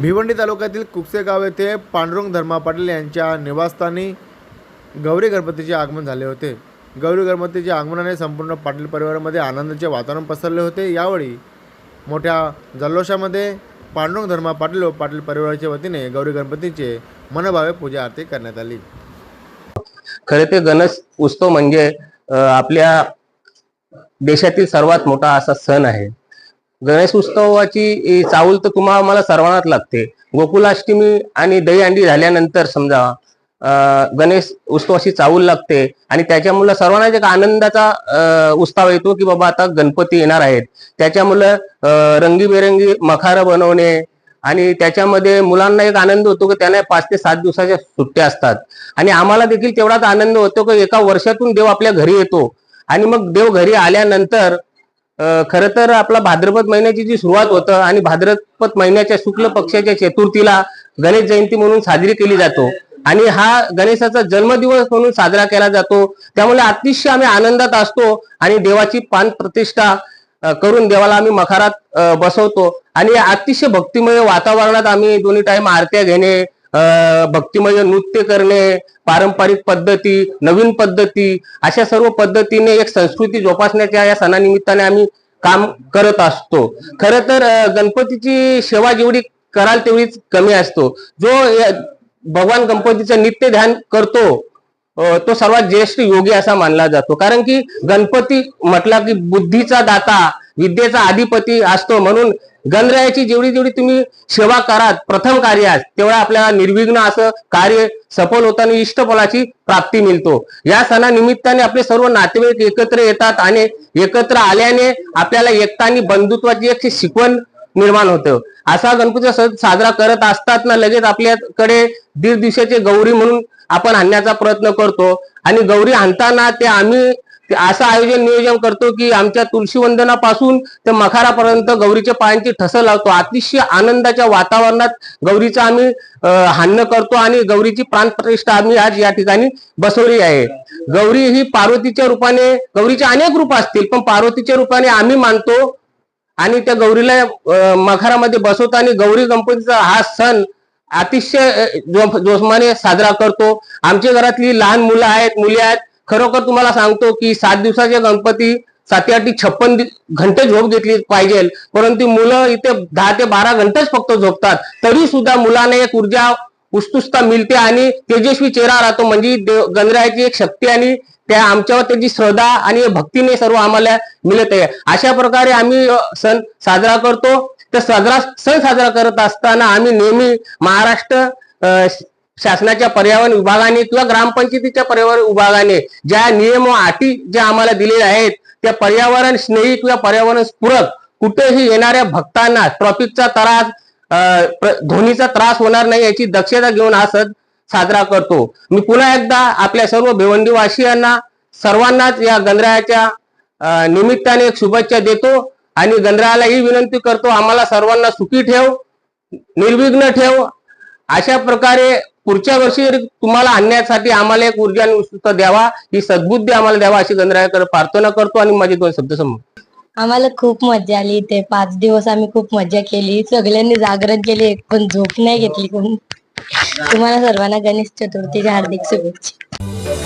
भिवंडी तालुक्यातील कुकसे गाव येथे पांडुरंग धर्मा पाटील यांच्या निवासस्थानी गौरी गणपतीचे आगमन झाले होते. गौरी गणपतीच्या आगमनाने संपूर्ण पाटील परिवारामध्ये आनंदाचे वातावरण पसरले होते. यावेळी मोठ्या जल्लोषामध्ये पांडुरंग धर्मा पाटील व पाटील परिवाराच्या वतीने गौरी गणपतीचे मनभावे पूजा आरती करण्यात आली. खरे ते गणेश उत्सव म्हणजे आपल्या देशातील सर्वात मोठा असा सण आहे. गणेश उत्सवाची ही तर तुम्हाला मला सर्वांनाच लागते. गोकुलाष्टमी आणि दहीहंडी झाल्यानंतर समजा गणेश उत्सवाची चावूल लागते. आणि त्याच्यामुळे सर्वांनाच एक आनंदाचा उत्साह येतो की बाबा आता गणपती येणार आहेत. त्याच्यामुळं रंगीबेरंगी मखार बनवणे आणि त्याच्यामध्ये मुलांना एक आनंद होतो की त्यांना पाच ते सात दिवसाच्या सुट्ट्या असतात. आणि आम्हाला देखील तेवढाच आनंद होतो की एका वर्षातून देव आपल्या घरी येतो. आणि मग देव घरी आल्यानंतर खरं तर आपला भाद्रपद महिन्याची जी सुरुवात होतं आणि भाद्रपद महिन्याच्या शुक्ल पक्षाच्या चतुर्थीला गणेश जयंती म्हणून साजरी केली जातो आणि हा गणेशाचा जन्मदिवस म्हणून साजरा केला जातो. त्यामुळे अतिशय आम्ही आनंदात असतो आणि देवाची पान प्रतिष्ठा करून देवाला आम्ही मखारात बसवतो. आणि अतिशय भक्तिमय वातावरणात आम्ही दोन्ही टाइम आरत्या घेणे भक्तिमय नृत्य करणे पारंपरिक पद्धती नवीन पद्धती अशा सर्व पद्धतीने एक संस्कृती जोपासण्याच्या या सणानिमित्ताने आम्ही काम करत असतो. खरं तर गणपतीची सेवा जेवढी कराल तेवढीच कमी असतो. जो भगवान गणपतीचं नित्य ध्यान करतो तो सर्वात ज्येष्ठ योगी असा मानला जातो. कारण की गणपती म्हटला की बुद्धीचा दाता विद्येचा अधिपती असतो म्हणून गणरायाची जेवढी जेवढी तुम्ही सेवा कराल प्रथम कार्य तेवढा आपल्याला निर्विघ्न असं कार्य सफल होताना इष्टफलाची प्राप्ती मिळतो. या सणानिमित्ताने आपले सर्व नातेवाईक एकत्र येतात आणि एकत्र आल्याने आपल्याला एकता आणि बंधुत्वाची एक शिकवण निर्माण होतं. असा गणपतीचा सण साजरा करत असतात ना लगेच आपल्याकडे दीड दिवसाचे गौरी म्हणून आपण आणण्याचा प्रयत्न करतो. आणि गौरी आणताना ते आम्ही असं आयोजन नियोजन करतो की आमच्या तुळशीवंदनापासून ते मखारापर्यंत गौरीच्या पायांची ठसं लावतो. अतिशय आनंदाच्या वातावरणात गौरीचं आम्ही हान्न करतो आणि गौरीची प्राणप्रतिष्ठा आम्ही आज या ठिकाणी बसवली आहे. गौरी ही पार्वतीच्या रूपाने गौरीचे अनेक रूप असतील पण पार्वतीच्या रूपाने आम्ही मानतो आणि त्या गौरीला मखारामध्ये बसवतो आणि गौरी गणपतीचा हा सण अतिशय जोमाने जो- साजरा करतो. आमच्या घरातली लहान मुलं आहेत मुली आहेत खरोखर तुम्हाला सांगतो की सात दिवसाचे गणपती साती आठी छप्पन घंटे झोप घेतली पाहिजे. परंतु मुलं इथे दहा ते बारा घंटेच फक्त झोपतात. तरी सुद्धा मुलांना एक ऊर्जा उत्सुकता मिळते आणि तेजस्वी चेहरा राहतो. म्हणजे देव- गणरायाची एक शक्ती आणि त्या आमच्यावर त्याची श्रद्धा आणि भक्तीने सर्व आम्हाला मिळत आहे. अशा प्रकारे आम्ही सण साजरा करतो. तर साजरा सण साजरा करत असताना आम्ही नेहमी महाराष्ट्र शासनाच्या पर्यावरण विभागाने किंवा ग्रामपंचायतीच्या पर्यावरण विभागाने ज्या नियम व अटी ज्या आम्हाला दिलेल्या आहेत त्या पर्यावरण स्नेही किंवा पर्यावरण पूरक कुठेही येणाऱ्या भक्तांना ट्रॉफिकचा त्रास प्र- ध्वनीचा त्रास होणार नाही याची दक्षता घेऊन हा सण साजरा करतो. मी पुन्हा एकदा आपल्या सर्व भिवंडीवासियांना सर्वांनाच या गणरायाच्या निमित्ताने एक शुभेच्छा देतो आणि गणरायाला ही विनंती करतो आम्हाला सर्वांना सुखी ठेव निर्विघ्न ठेव. अशा प्रकारे पुढच्या वर्षी तुम्हाला आणण्यासाठी आम्हाला एक ऊर्जा आणि उत्सुकता द्यावा ही सद्बुद्धी आम्हाला द्यावा अशी गणरायाकडे प्रार्थना करतो आणि माझे दोन शब्द समोर आम्हाला खूप मजा आली इथे. पाच दिवस आम्ही खूप मजा केली. सगळ्यांनी जागरण केले. एक पण झोप नाही घेतली कोणी. तुम्हाला सर्वांना गणेश चतुर्थीच्या हार्दिक शुभेच्छा.